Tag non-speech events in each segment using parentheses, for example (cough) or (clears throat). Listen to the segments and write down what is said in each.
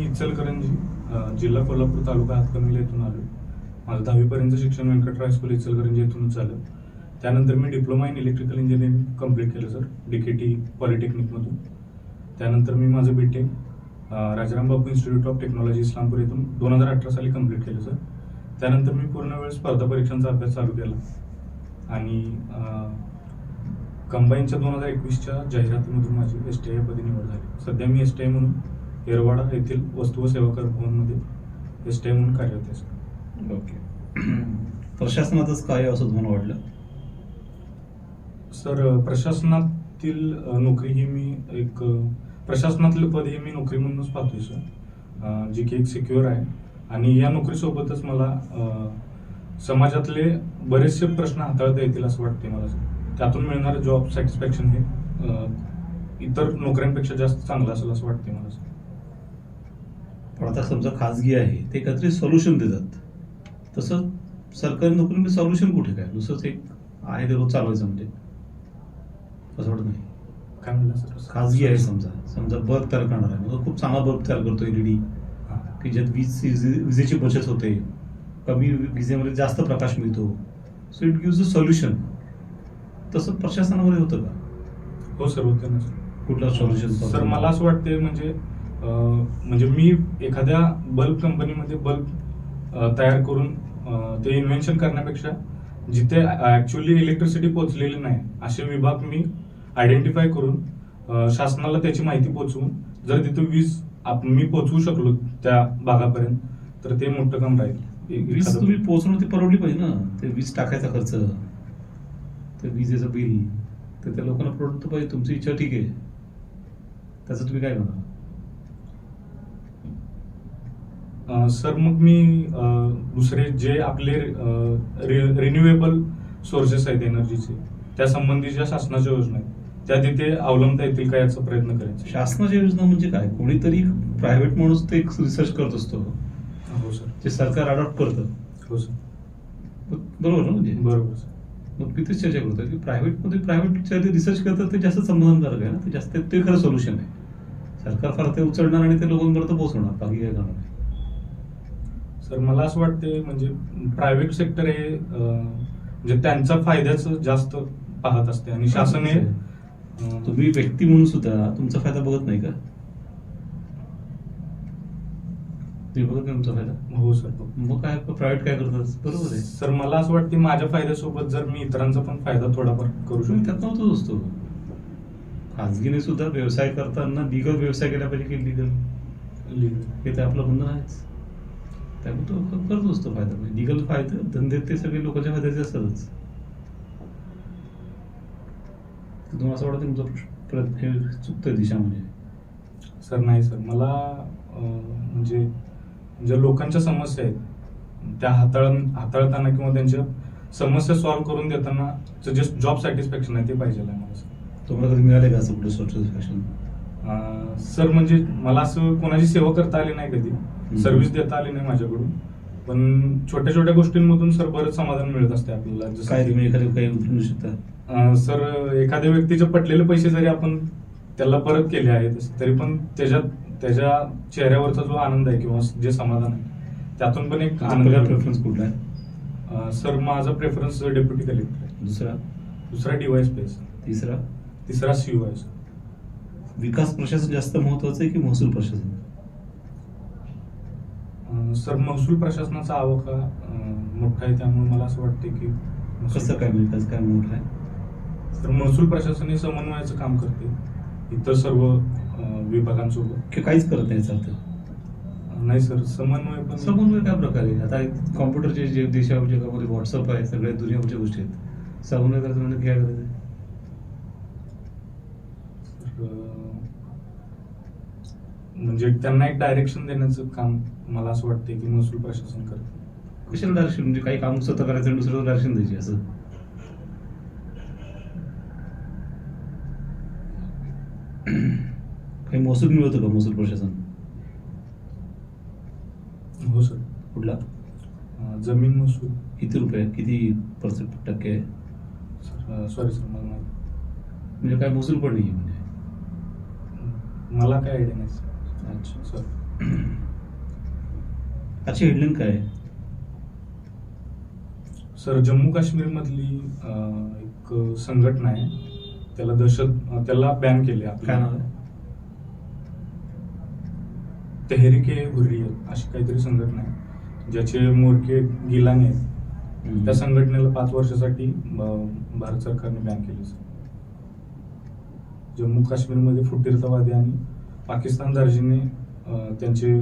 इचलकरंजी जिल्हा कोल्हापूर तालुका हातकणंगले येथून आलो. माझं दहावीपर्यंत शिक्षण व्यंकटराव हायस्कूल इचलकरंजी येथूनच झालं त्यानंतर मी diploma in electrical engineering complete केलं सर डी के टी पॉलिटेक्निकमधून. त्यानंतर मी माझं B tech Rajaram Bapu institute of technology Islampur येथून दोन हजार अठरा साली कंप्लीट केलं सर. त्यानंतर मी पूर्ण वेळ स्पर्धा परीक्षांचा अभ्यास चालू केला. आणि कंबाईनच्या दोन हजार एकवीसच्या जाहिरातीमधून माझी एस टी आय पदी निवड झाली. सध्या मी एस टी आय म्हणून येरवाडा येथील वस्तू व सेवा कर भवनमध्ये एस टी म्हणून कार्यरत आहे सर ओके. (clears throat) प्रशासनातच काय असं तुम्हाला वाटलं? सर प्रशासनातील अ, नोकरी ही मी एक अ, प्रशासनातलं पद ही मी नोकरी म्हणूनच पाहतोय सर अ, जी की एक सिक्युअर आहे. आणि या नोकरीसोबतच मला अ, समाजातले बरेचसे प्रश्न हाताळता येतील असं वाटते मला सर त्यातून मिळणारं जॉब सॅटिस्फॅक्शन हे अ, इतर नोकऱ्यांपेक्षा जास्त चांगलं असेल असं वाटते मला सर पण आता समजा खाजगी आहे ते काहीतरी सोल्युशन देतात. तसं सरकारी नोकरीमध्ये सोल्युशन कुठे काय? दुसरंच एक आहे ते रोज चालवायचं म्हणजे. असं वाटत नाही. काय म्हणलं सर? खाजगी आहे समजा. समजा बल्ब तयार करणार आहे. मग खूप चांगला बल्ब तयार करतो एलईडी हां. की ज्यात वीज विजेची बचत होते. कमी विजेमध्ये जास्त प्रकाश मिळतो. So it gives a solution तसं प्रशासनामध्ये होतं का? हो सर होते ना सर. कुठलं सोल्युशन सर मला असं वाटते म्हणजे म्हणजे मी एखाद्या बल्ब कंपनीमध्ये बल्ब तयार करून ते इन्व्हेन्शन करण्यापेक्षा जिथे ऍक्च्युअली इलेक्ट्रिसिटी पोहोचलेली नाही असे विभाग मी आयडेंटिफाय करून शासनाला त्याची माहिती पोहोचवून जर तिथे वीज आप- मी पोहोचवू शकलो त्या भागापर्यंत तर ते मोठं काम राहील. वीज तुम्ही पोहोचणं ते परवडली पाहिजे ना? ते वीज टाकायचा खर्च ते विजेचं बिल तर त्या लोकांना परवडतं पाहिजे. तुमची इच्छा ठीक आहे. त्याचं तुम्ही काय म्हणा अ, सर मग मी दुसरे जे आपले रिन्युएबल सोर्सेस आहेत एनर्जीचे त्या संबंधीच्या शासनाच्या योजना आहेत. त्या तिथे अवलंबता येतील का याचा प्रयत्न करायचा? शासनाच्या योजना म्हणजे काय? कोणीतरी प्रायव्हेट माणूस ते एक रिसर्च करत असतो. हो सर. जे सरकार अडॉप्ट करतं. हो सर. बरोबर ना म्हणजे? बरोबर सर. मग तेच चर्चा करतो की प्रायव्हेटमध्ये प्रायव्हेट जे रिसर्च करतात ते जास्त समाधानकारक आहे ना? ते जास्त ते खरं सोल्युशन आहे. सरकार फार ते उचलणार आणि ते लोकांपर्यंत पोहोचवणार. बाकी काय करणार? सर मला असं वाटते म्हणजे प्रायव्हेट सेक्टर हे म्हणजे त्यांचा फायद्याचं जास्त पाहत असते आणि शासन हे तुम्ही व्यक्ती म्हणून सुद्धा तुमचा फायदा बघत नाही का? तुम्ही बघत नाही तुमचा फायदा? हो सर मग काय प्रायव्हेट काय करतात? बरोबर आहे. सर मला असं वाटते माझ्या फायद्यासोबत जर मी इतरांचा पण फायदा थोडाफार करू शकतो. त्यात नव्हतोच असतो. खाजगीने सुद्धा व्यवसाय करताना लिगल व्यवसाय केला पाहिजे की लिगल हे तर आपलं बंधन आहेच. त्यामुळे तो करत असतो फायदा. म्हणजे लिगल फायदे धंदे ते सगळे लोकांच्या फायद्याचे असतातच. तुम्हाला असं वाटतं तुमचं चुकतंय दिशा म्हणजे सर नाही सर. मला म्हणजे ज्या लोकांच्या समस्या आहेत त्या हाताळ हाताळताना किंवा त्यांच्या समस्या सॉल्व्ह करून देताना जे जॉब सॅटिस्फॅक्शन आहे ते पाहिजे आहे मला सर. तुम्हाला कधी मिळाले का असं कुठलं सॅटिस्फॅक्शन सर म्हणजे मला असं कोणाची सेवा करता आली नाही कधी. सर्व्हिस देता आली नाही माझ्याकडून. पण छोट्या छोट्या गोष्टींमधून सर बरंच समाधान मिळत असते आपल्याला. जसं तुम्ही एखादे काही उतरू शकता? सर एखाद्या व्यक्तीचे पटलेले पैसे जरी आपण त्याला परत केले आहेत तरी पण त्याच्यात त्याच्या चेहऱ्यावरचा जो आनंद आहे किंवा जे समाधान आहे त्यातून पण एक आनंद. प्रेफरन्स कुठला आहे? सर माझा प्रेफरन्स डेप्युटी कलेक्टर आहे. दुसरा? दुसरा डीवाय स्पेस तिसरा? तिसरा सीओ आहे सर विकास प्रशासन जास्त महत्वाचं आहे की महसूल प्रशासन? सर महसूल प्रशासनाचा आवाका मोठा आहे त्यामुळे मला असं वाटते की कसं काय विकास काय मोठा आहे? तर महसूल प्रशासन हे समन्वयाचं काम करते इतर सर्व विभागांसोबत. काहीच करत नाही अं, नाही सर समन्वय पण समन्वय काय प्रकारे आता कॉम्प्युटरचे जे देशा जगामध्ये व्हॉट्सअप आहे सगळ्या दुनियाभरच्या गोष्टी आहेत. समन्वय करायचं म्हणजे काय करायचं तर, अं, म्हणजे त्यांना एक डायरेक्शन देण्याचं काम मला असं वाटते की महसूल प्रशासन करते. कशाला डायरेक्शन म्हणजे काही काम स्वतः करायचं आणि दुसऱ्याला डायरेक्शन द्यायची असं? काही महसूल मिळवतं का महसूल प्रशासन? हो सर. कुठला? जमीन महसूल. किती रुपये? किती पर्सेंट टक्के आहे? सॉरी सर मला म्हणजे काय महसूल पण नाही म्हणजे? मला काय आयडिया नाही सर. अच्छा सर (clears throat) हेडलाईन काय? आहे सर जम्मू काश्मीरमधली अं, एक संघटना आहे. त्याला दहशत अं, त्याला बॅन केले काय नाव आहे? तेहरिके हुर्रियत अशी काहीतरी संघटना आहे. ज्याचे मोरके गिलाने आहेत. हम्म. त्या संघटनेला पाच वर्षासाठी अं, भारत सरकारने बॅन केले सर. जम्मू काश्मीरमध्ये फुटीरतावादी आणि पाकिस्तान दार्जिने त्यांचे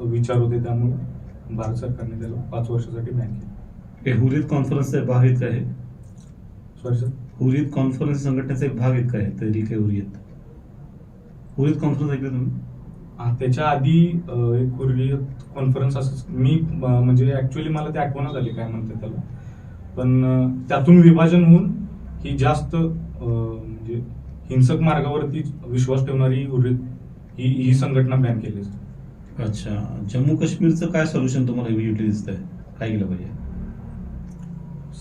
विचार होते त्यामुळे भारत सरकारने त्याला पाच वर्षासाठी बॅन केले. हे हुरियत कॉन्फरन्सचा एक भाग आहेत का हे सॉरी सर हुरियत कॉन्फरन्स संघटनेचा एक भाग आहेत का तहरीक आहे हुरियत हुरियत कॉन्फरन्स ऐकलं तुम्ही? हा, त्याच्या आधी एक हुर्रियत कॉन्फरन्स असं मी म्हणजे ऍक्च्युली मला ते आठवण झाली काय म्हणते त्याला. पण त्यातून विभाजन होऊन ही जास्त म्हणजे हिंसक मार्गावरती विश्वास ठेवणारी हुर्रियत ही ही संघटना बॅन केली. अच्छा. जम्मू काश्मीरचं काय सोल्युशन तुम्हाला इमिजिएटली दिसत आहे काय केलं पाहिजे?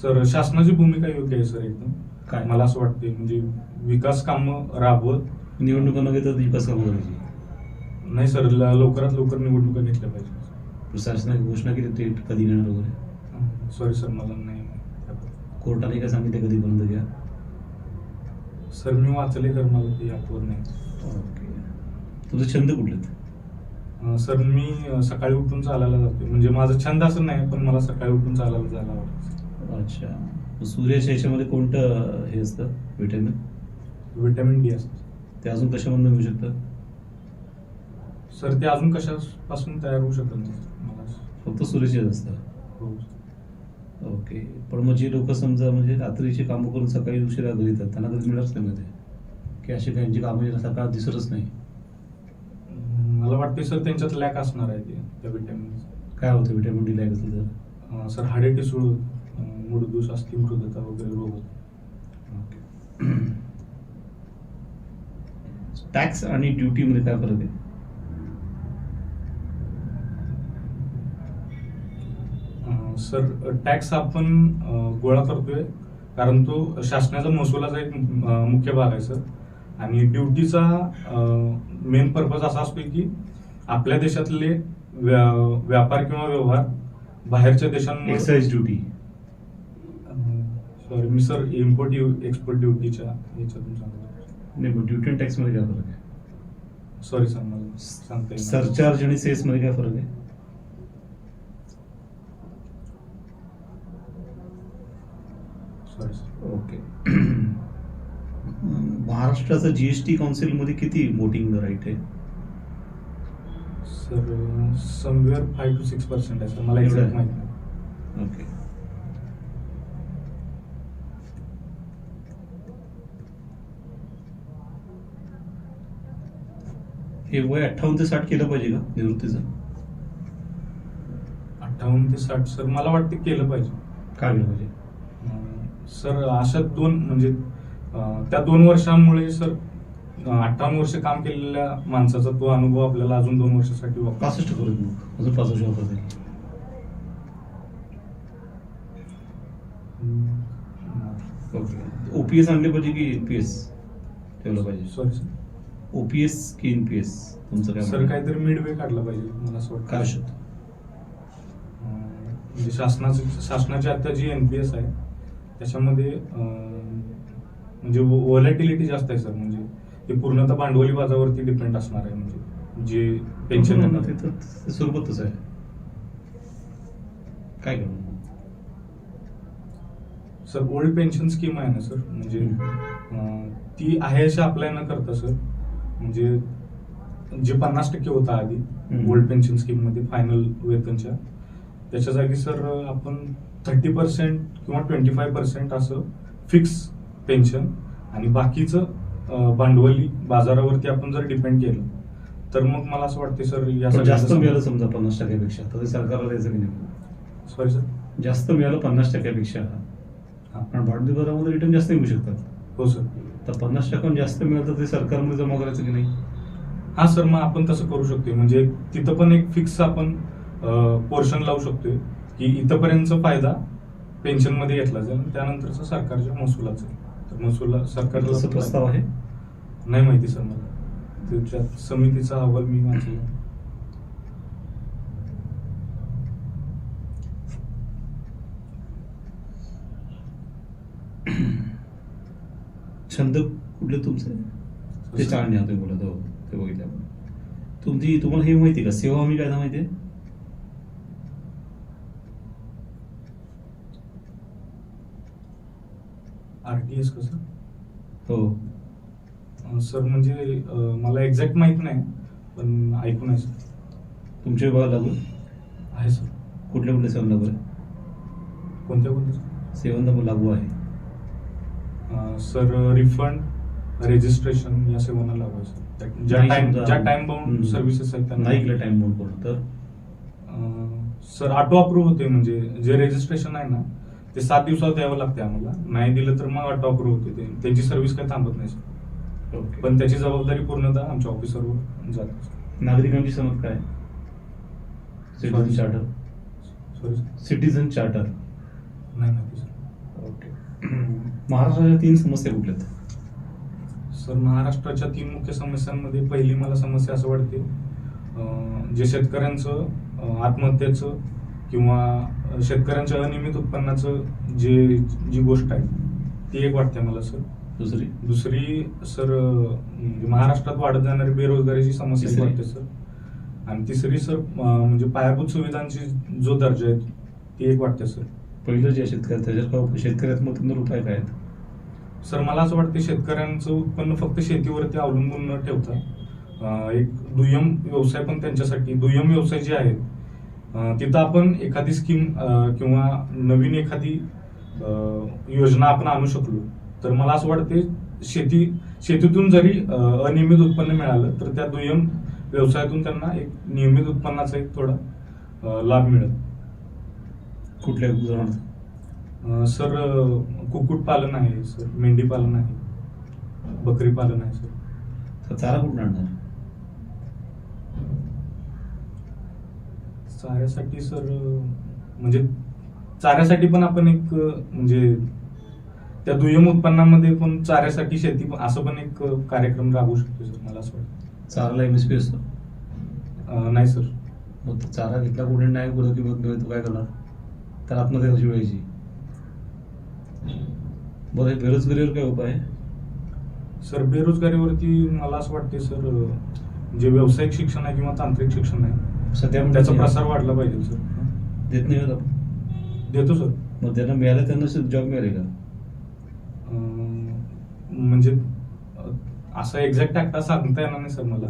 सर शासनाची भूमिका योग्य आहे सर एकदम. काय? मला असं वाटते म्हणजे विकास कामं राबवत. निवडणुका न घेता विकास कामं करायची. नाही सर लवकरात लवकर निवडणुका घेतल्या पाहिजे. प्रशासनाने घोषणा केली डेट कधी घेणार वगैरे? सॉरी सर मला नाही. कोर्टाने काय सांगितलं कधीपर्यंत घ्या? सर मी वाचले तर मला ते आठवत नाही. ओके. तुझे छंद कुठले सर मी सकाळी उठून चालायला जातो म्हणजे माझा छंद असं नाही पण मला सकाळी उठून चालायला जायला आवडतं. अच्छा. सूर्याच्या ह्याच्यामध्ये कोणतं हे असतं? व्हिटॅमिन विटॅमिन डी असतं. ते अजून कशामधून मिळू शकतं? सर ते अजून कशापासून तयार होऊ शकत नाही फक्त सूर्याचेच असतं. हो. ओके. पण मग जे लोक समजा म्हणजे रात्रीची कामं करून सकाळी उशिरा घरी येतात त्यांना कधी मिळत नाही मध्ये की अशी काही कामं जी सकाळ दिसतच नाही. मला वाटते सर त्यांच्यात लॅक असणार आहे ते त्या विटॅमिन काय होतं व्हिटॅमिन डी लागत असेल तर? सर हाडे टिसूळ अं, मूळदोष अस्थिमृदता वगैरे रोग होतो. टॅक्स आणि ड्युटीमध्ये काय फरक आहे? अं, सर टॅक्स आपण अं, गोळा करतोय. कारण तो शासनाचा महसुलाचा एक अं, मुख्य भाग आहे सर. आणि ड्युटीचा मेन पर्पज असा असतो की आपल्या देशातले व्या- व्यापार किंवा व्यवहार बाहेरच्या देशांमध्ये एक्साइज ड्युटी सॉरी मी सर इम्पोर्ट एक्सपोर्ट ड्युटीच्या याच्यातून सांगतो. नाही ड्युटी आणि टॅक्समध्ये काय फरक आहे? सॉरी सर मला. सांगता सरचार्ज आणि सेस मध्ये काय फरक आहे सॉरी सर ओके महाराष्ट्राचं जीएसटी काउन्सिलमध्ये किती वोटिंग राईट आहे? Sir somewhere five to six percent आहे सर. मला एवढं? माहिती नाही. ओके हे वय अठ्ठावन्न ते साठ केलं पाहिजे का निवृत्तीचं? अठ्ठावन्न ते साठ सर मला वाटतं केलं पाहिजे. काय केलं पाहिजे? अं, सर अशा दोन म्हणजे त्या दोन वर्षांमुळे सर अठ्ठावन्न वर्ष काम केलेल्या माणसाचा तो अनुभव आपल्याला अजून दोन वर्षासाठी पासष्ट करू मग. अजून पाच वर्ष वापरता येईल. ओके. ओपीएस आणले पाहिजे की एनपीएस? ठेवलं पाहिजे. सॉरी सर ओपीएस की एनपीएस? तुमचं काय सर? काहीतरी मिडवे काढला पाहिजे मला असं वाटतं. काय शकतो? म्हणजे शासनाचं शासनाची आता जी एन पी एस आहे त्याच्यामध्ये म्हणजे व्हॉलॅटिलिटी जास्त आहे सर. म्हणजे ते पूर्णतः भांडवली बाजारावरती डिपेंड असणार आहे. म्हणजे जे पेन्शन पेन्शन ते तर स्वरूपात तसं आहे. काय करू सर ओल्ड पेन्शन स्कीम आहे ना सर. म्हणजे अं, ती आहे अशी अप्लाय न करता सर. म्हणजे जे पन्नास टक्के होता आधी हम्म. ओल्ड पेन्शन स्कीममध्ये फायनल वेतनच्या त्याच्या जागी सर आपण थर्टी पर्सेंट किंवा ट्वेंटी फाय पर्सेंट असं फिक्स पेन्शन आणि बाकीचं भांडवली बाजारावरती आपण जर डिपेंड केलं तर मग मला असं वाटते सर या जास्त मिळालं समजा पन्नास टक्क्यापेक्षा तर सरकारला द्यायचं की नाही? सॉरी सर जास्त मिळालं पन्नास टक्क्यापेक्षा. हा. पण भांडवली बाजारामध्ये रिटर्न जास्त मिळू शकतात. हो सर तर पन्नास टक्क्याहून जास्त मिळालं तर ते सरकारमध्ये जमा करायचं की नाही? हा सर मग आपण तसं करू शकतोय. म्हणजे तिथं पण एक फिक्स आपण पोर्शन लावू शकतोय की इथंपर्यंतचा फायदा पेन्शनमध्ये घेतला जाईल त्यानंतरचा सरकारच्या महसुलाचा. महसूल सरकारला प्रस्ताव आहे? नाही माहिती सर मला. त्याच्या समितीचा अहवाल मी वाचला. छंद कुठले तुमचे? ते चाळणे आता बोलत आहोत ते बघितल्यामुळे. तुमची तुम्हाला हे माहिती का? सेवा हमी कायदा माहिती आहे? आर टी एस कसं? हो. सर म्हणजे मला एक्झॅक्ट माहीत नाही पण ऐकून आहे सर. तुमच्या विभागात लागू आहे? सर. कुठल्या कुठल्या सेवा लागू आहे? कोणत्या कोणत्या सेवन लागू आहे. सर रिफंड रजिस्ट्रेशन या सेवांना लागू आहे सर. ज्या टाइम ज्या टाइम बाउंड. सर्व्हिसेस आहेत त्यांना. नाही केलं टाइम करून तर? सर ऑटो अप्रूव्ह होते म्हणजे जे रजिस्ट्रेशन आहे ना ते सात दिवसात द्यावं लागते आम्हाला. नाही दिलं तर मग अप्रूव्ह होते ते. त्यांची सर्व्हिस काही थांबत नाही सर पण त्याची जबाबदारी पूर्णतः आमच्या ऑफिसरवर जाते नागरिकांची समज काय? Citizen Sorry. Charter citizen charter नाही माहिती सर ओके महाराष्ट्राच्या तीन समस्या कुठल्या सर महाराष्ट्राच्या तीन मुख्य समस्यांमध्ये पहिली मला समस्या असं वाटते जे शेतकऱ्यांचं आत्महत्येचं किंवा शेतकऱ्यांच्या अनियमित उत्पन्नाचं जे जी गोष्ट आहे ती एक वाटते मला सर. दुसरी? दुसरी सर अं, महाराष्ट्रात वाढत जाणारी बेरोजगारीची समस्या? वाटते सर. आणि तिसरी सर म्हणजे पायाभूत सुविधांची जो दर्जा आहे ती एक वाटते सर. पहिलं जे शेतकरी त्याच्यात शेतकऱ्यात्मक उपाय काय? आहेत सर मला असं वाटतं शेतकऱ्यांचं उत्पन्न फक्त शेतीवरती अवलंबून न ठेवता एक दुय्यम व्यवसाय पण त्यांच्यासाठी दुय्यम व्यवसाय जे आहेत तिथं आपण एखादी स्कीम किंवा नवीन एखादी योजना आपण आणू शकलो. तर मला असं वाटते शेती शेतीतून जरी अनियमित उत्पन्न मिळालं तर त्या दुय्यम व्यवसायातून त्यांना एक नियमित उत्पन्नाचा एक थोडा लाभ मिळेल. कुठल्या उदाहरणार्थ सर कुक्कुटपालन आहे सर. मेंढी पालन आहे. बकरी पालन आहे सर. तर चारा कुठून आणणार? चाऱ्यासाठी सर म्हणजे चाऱ्यासाठी पण आपण एक म्हणजे त्या दुय्यम उत्पन्नामध्ये पण चाऱ्यासाठी शेती पण- असं पण एक कार्यक्रम राबवू शकतो सर मला असं वाटतं. चाराला एम एस पी असतो? नाही सर. मग चारा घेतला कुठे नाही कुठं किंमत मिळेल तो काय करणार? तर आत्महत्या कशी व्हायची बरं हे बेरोजगारीवर काय उपाय आहे? सर बेरोजगारीवरती मला असं वाटते सर जे व्यावसायिक शिक्षण आहे किंवा तांत्रिक शिक्षण आहे सध्या त्याचा देत प्रसार वाढला पाहिजे सर. देत नाही होत देतो सर. मग त्यांना मिळालं त्यांना जॉब मिळाले का? म्हणजे असं एक्झॅक्ट आकडा सांगता येणार नाही सर मला.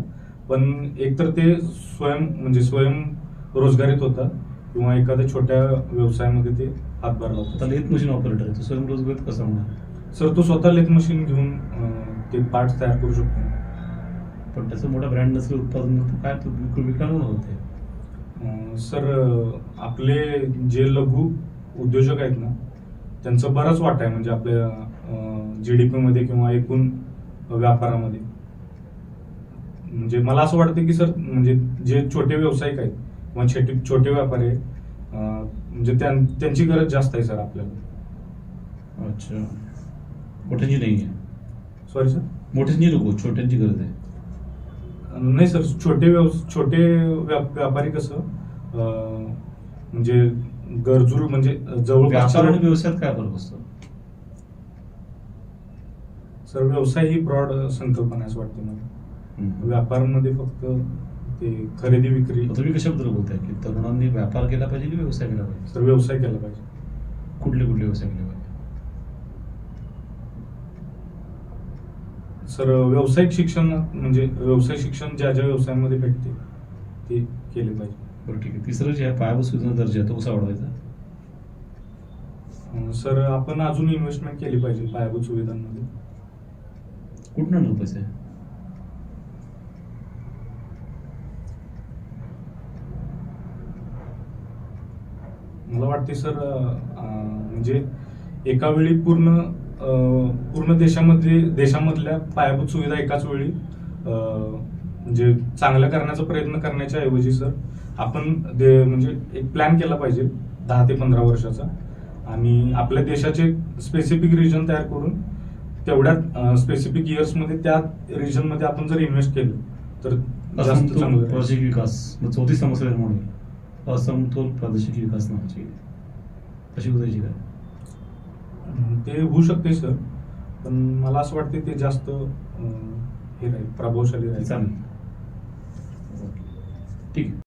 पण एकतर ते स्वयं म्हणजे स्वयं रोजगारीत होता किंवा एखाद्या छोट्या व्यवसायामध्ये ते हातभार आता लावतात लेथ मशीन ऑपरेटर आहे तो स्वयंरोजगार कसा होणार? सर तो स्वतः लेथ मशीन घेऊन ते पार्ट्स तयार करू शकतो. पण त्याचं मोठा ब्रँड नसलं उत्पादन काय तो विक- विकायला होते? सर आपले जे लघु उद्योजक आहेत ना त्यांचं बराच वाटा आहे म्हणजे आपल्या जी डी मध्ये किंवा एकूण व्यापारामध्ये. म्हणजे मला असं वाटतं की सर म्हणजे जे छोटे व्यावसायिक आहेत किंवा छोटे छोटे व्यापारी आहेत म्हणजे त्यां- त्यांची गरज जास्त आहे सर आपल्याला. अच्छा. मोठ्यांची नाही आहे. सॉरी सर मोठ्यांची नको छोट्यांची गरज आहे. नाही सर छोटे व्यवस छोटे व्याप- व्यापारी कसं म्हणजे गरजू म्हणजे जवळपास व्यापार आणि व्यवसायात काय फरक असतो? सर व्यवसाय ही ब्रॉड संकल्पना आहे असं वाटते मला. व्यापारामध्ये फक्त ते खरेदी विक्री. तुम्ही कशाबद्दल बोलताय? की तरुणांनी व्यापार केला पाहिजे की व्यवसाय केला पाहिजे? सर व्यवसाय केला पाहिजे. कुठले कुठले व्यवसाय केले पाहिजे? सर व्यावसायिक शिक्षण म्हणजे व्यवसाय शिक्षण ज्या ज्या व्यवसायामध्ये भेटते ते केले पाहिजे. बरं ठीक आहे. तिसरं जे आहे पायाभूत सुविधा दर्जा आहे तो कसा वाढवायचा? अं, सर आपण अजून इन्व्हेस्टमेंट केली पाहिजे पायाभूत सुविधांमध्ये कुठून आणणार पैसे? मला वाटते सर अं, म्हणजे एका वेळी पूर्ण अं, पूर्ण देशामध्ये देशामधल्या पायाभूत सुविधा एकाच वेळी अं, म्हणजे चांगल्या करण्याचा प्रयत्न करण्याच्या ऐवजी सर आपण दे म्हणजे एक प्लॅन केला पाहिजे दहा ते पंधरा वर्षाचा. आणि आपल्या देशाचे स्पेसिफिक रिजन तयार करून तेवढ्या स्पेसिफिक इयर्समध्ये त्या रिजनमध्ये आपण जर इन्व्हेस्ट केलं तर जास्त चांगलं. प्रादेशिक विकास चौथी समस्या निर्माण होईल असमतोल प्रादेशिक विकास नावाची कशी उदायची काय? ते होऊ शकते सर पण मला असं वाटतं ते जास्त हे राहील प्रभावशाली राहील. चालेल. ठीक आहे.